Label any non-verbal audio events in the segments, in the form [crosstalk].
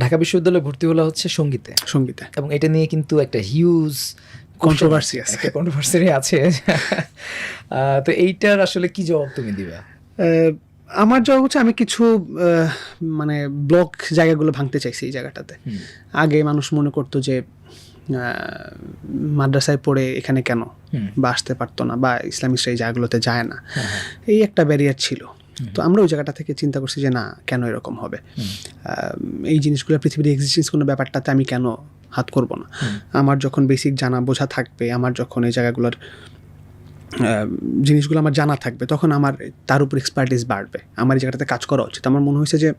ঢাকা বিশ্ববিদ্যালয়ে ভর্তি হলো হচ্ছে সঙ্গীতে। সঙ্গীতে। এবং এটা নিয়ে কিন্তু একটা হিউজ Controversy আছে। কন্ট্রোভার্সি আছে। [laughs] তো এইটার আসলে কি জবাব তুমি দিবে? আমার জবাব হচ্ছে আমি কিছু মানে ব্লক জায়গাগুলো ভাঙতে চাইছি এই জায়গাটাতে। আগে মানুষ মনে করতো যে মাদ্রাসায় পড়ে এখানে কেন? বা আসতে পারতো না বা ইসলামিস্টরা এই জায়গাগুলোতে যায় না। এই একটা ব্যারিয়ার ছিল। তো আমরা ওই জায়গাটা থেকে চিন্তা করছি যে না কেন এরকম হবে? এই জিনিসগুলো পৃথিবীর এক্সিস্টেন্স কোনো ব্যাপারটাতে আমি কেন হাত করব না? আমার যখন বেসিক জানা বোঝা থাকবে আমার যখন এই জায়গাগুলোর জিনিসগুলো আমার জানা থাকবে তখন আমার তার উপর এক্সপার্টিস বাড়বে। আমার এই জায়গাটাতে কাজ করা উচিত। আমার মনে হয়েছে যে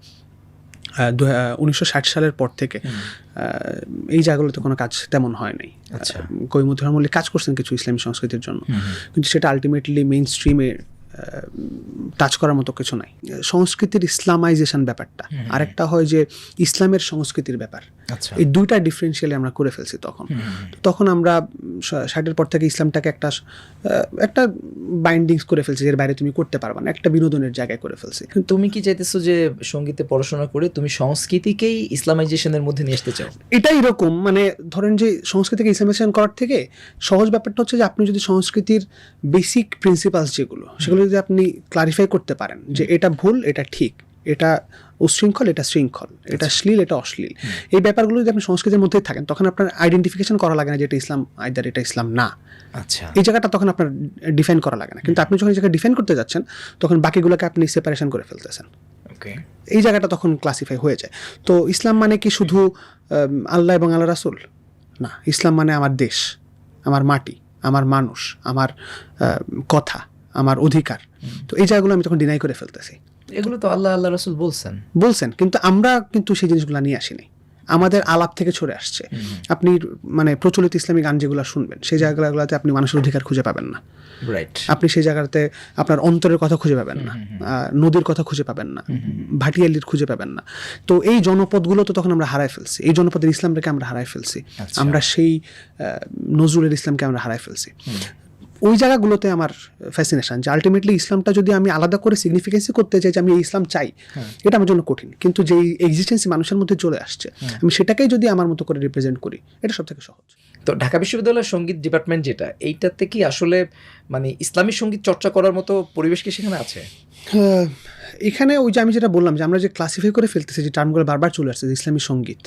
দু উনিশশো ষাট সালের পর থেকে এই জায়গাগুলোতে কোনো কাজ তেমন হয় নাই। আচ্ছা। মল্লিক কাজ করছেন কিছু ইসলামী সংস্কৃতির জন্য। কিন্তু সেটা আলটিমেটলি মেইন স্ট্রিমে টাচ করার মতো কিছু নাই। সংস্কৃতির ইসলামাইজেশন ব্যাপারটা। আরেকটা হয় যে ইসলামের সংস্কৃতির ব্যাপার। এই দুইটা ডিফারেন্সিয়ালি আমরা করে ফেলছি তখন। তখন আমরা ষাটের পর থেকে ইসলামটাকে একটা একটা বাইন্ডিংস করে ফেলছি এর বাইরে তুমি করতে পারবা না একটা বিনোদনের জায়গায় করে ফেলছি। তুমি কি চাইতেছো যে সঙ্গীতে পড়াশোনা করে তুমি সংস্কৃতিকেই ইসলামাইজেশনের মধ্যে নিয়ে আসতে চাও? এটাই এরকম মানে ধরেন যে সংস্কৃতিকে ইসলামাইজেশন করার থেকে সহজ ব্যাপারটা হচ্ছে যে আপনি যদি সংস্কৃতির বেসিক প্রিন্সিপালস যেগুলো সেগুলো যদি আপনি ক্লারিফাই করতে পারেন যে এটা ভুল এটা ঠিক। এটা উশৃঙ্খল এটা শৃঙ্খল এটা শ্লীল এটা অশ্লীল। এই ব্যাপারগুলো যদি আপনি সংস্কৃতির মধ্যেই থাকেন তখন আপনার আইডেন্টিফিকেশন করা লাগে না যে এটা ইসলাম আইদার এটা ইসলাম না। আচ্ছা। এই জায়গাটা তখন আপনার ডিফাইন করা লাগে না। কিন্তু আপনি যখন এই জায়গায় ডিফাইন করতে যাচ্ছেন তখন বাকিগুলোকে আপনি সেপারেশন করে ফেলতেছেন। ওকে এই জায়গাটা তখন ক্লাসিফাই হয়ে যায়। তো ইসলাম মানে কি শুধু আল্লাহ এবং আল্লাহ রাসুল? না ইসলাম মানে আমার দেশ আমার মাটি আমার মানুষ আমার কথা আমার অধিকার। তো এই জায়গাগুলো আমি তখন ডিনাই করে ফেলতেছি। এগুলো তো আল্লাহ আল্লাহ রসুল বলছেন। বলছেন কিন্তু আমরা কিন্তু সেই জিনিসগুলো নিয়ে আসিনি। আমাদের আলাপ থেকে ছড়ে আসছে। আপনি মানে প্রচলিত ইসলামী গান যেগুলো শুনবেন সেই জায়গাগুলোতে আপনি মানুষের অধিকার খুঁজে পাবেন না। রাইট আপনি সেই জায়গাতে আপনার অন্তরের কথা খুঁজে পাবেন না নদীর কথা খুঁজে পাবেন না ভাটিয়ালির খুঁজে পাবেন না। তো এই জনপদগুলো তো তখন আমরা হারাই ফেলছি। এই জনপদের ইসলামটাকে আমরা হারাই ফেলছি। আচ্ছা। আমরা সেই নজরুলের ইসলামকে আমরা হারাই ফেলছি। ওই জায়গাগুলোতে আমার ফ্যাসিনেশন যে আলটিমেটলি ইসলামটা যদি আমি আলাদা করে সিগনিফিকেন্সি করতে চাই যে আমি এই ইসলাম চাই এটা আমার জন্য কঠিন। কিন্তু যে এক্সিস্টেন্সি মানুষের মধ্যে চলে আসছে আমি সেটাকেই যদি আমার মতো করে রিপ্রেজেন্ট করি এটা সব থেকে সহজ। তো ঢাকা বিশ্ববিদ্যালয়ের সংগীত ডিপার্টমেন্ট যেটা এইটাতে কি আসলে মানে ইসলামী সংগীত চর্চা করার মতো পরিবেশ কি সেখানে আছে? আহ, এখানে ওই যে আমি যেটা বললাম যে আমরা যে ক্লাসিফাই করে ফেলতেছি যে টার্মগুলো বারবার চলে আসছে যে ইসলামী সংগীত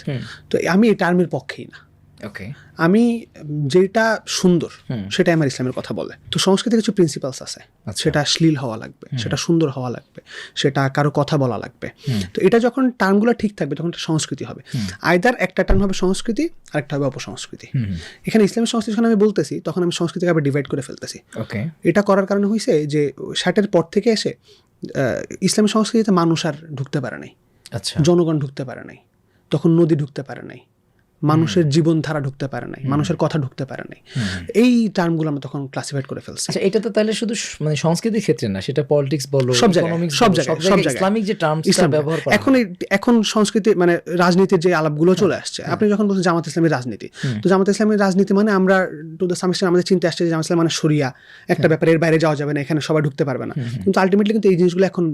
তো আমি এই টার্মের পক্ষেই না। ওকে আমি যেটা সুন্দর। সেটাই আমার ইসলামের কথা বলে। তো সংস্কৃতি কিছু প্রিন্সিপালস আছে। আচ্ছা। সেটা শ্লীল হওয়া লাগবে সেটা সুন্দর হওয়া লাগবে সেটা কারও কথা বলা লাগবে। তো এটা যখন টার্মগুলো ঠিক থাকবে তখন সংস্কৃতি হবে। আইদার একটা টার্ম হবে সংস্কৃতি আর একটা হবে অপসংস্কৃতি। এখানে ইসলামী সংস্কৃতি যখন আমি বলতেছি তখন আমি সংস্কৃতিকে আবার ডিভাইড করে ফেলতেছি। ওকে এটা করার কারণে হয়েছে যে ষাটের পর থেকে এসে ইসলামী সংস্কৃতিতে মানুষ আর ঢুকতে পারে নাই। আচ্ছা। জনগণ ঢুকতে পারে নাই। তখন নদী ঢুকতে পারে নাই। মানুষের জীবনধারা ঢুকতে পারে নাই মানুষের কথা ঢুকতে পারে নাই। এই টার্মগুলো আমরা তখন ক্লাসিফাইড করে ফেলছি। আচ্ছা এটা তো তাহলে শুধু মানে সংস্কৃতির ক্ষেত্রে না সেটা পলিটিক্স বলো সব জায়গায়, সব জায়গায়, সব জায়গায়। ইসলামিক যে টার্মসটা ব্যবহার করা এখন এখন সংস্কৃতি মানে রাজনীতির যে আলাপগুলো চলে আসছে আপনি যখন বলছেন জামাত ইসলামের রাজনীতি তো জামাত ইসলামের রাজনীতি মানে আমরা টু দ্য সামিস্টার আমাদের চিন্তা আসছে যে জামাত ইসলাম মানে সরিয়া একটা ব্যাপারে এর বাইরে যাওয়া যাবে না এখানে সবাই ঢুকতে পারবে না। কিন্তু আলটিমেটলি কিন্তু এই জিনিসগুলো এখন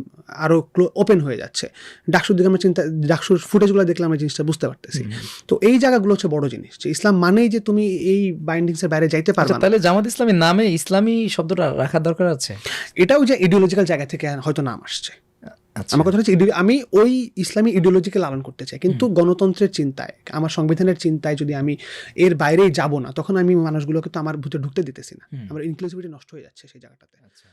আরও ওপেন হয়ে যাচ্ছে। ডাকসুর দিকে আমরা চিন্তা ডাকসুর ফুটেজগুলো দেখলে আমরা জিনিসটা বুঝতে পারতেছি। তো এই জায়গাগুলো হচ্ছে বড় জিনিস যে ইসলাম মানেই যে তুমি এই বাইন্ডিংস এর বাইরে যাইতে পারবে আচ্ছা, তাহলে জামাত ইসলামের নামে ইসলামী শব্দটা রাখার দরকার আছে? এটাও যে ইডিওলজিক্যাল জায়গা থেকে হয়তো নাম আসছে। আচ্ছা। আমার কথা হচ্ছে আমি ওই ইসলামী ইডিওলজিকে লালন করতে চাই কিন্তু গণতন্ত্রের চিন্তায় আমার সংবিধানের চিন্তায় যদি আমি এর বাইরেই যাব না তখন আমি মানুষগুলোকে তো আমার ভূতে ঢুকতে দিতেছি না। আমার ইনক্লুসিভিটি নষ্ট হয়ে যাচ্ছে সেই জায়গাটাতে। আচ্ছা।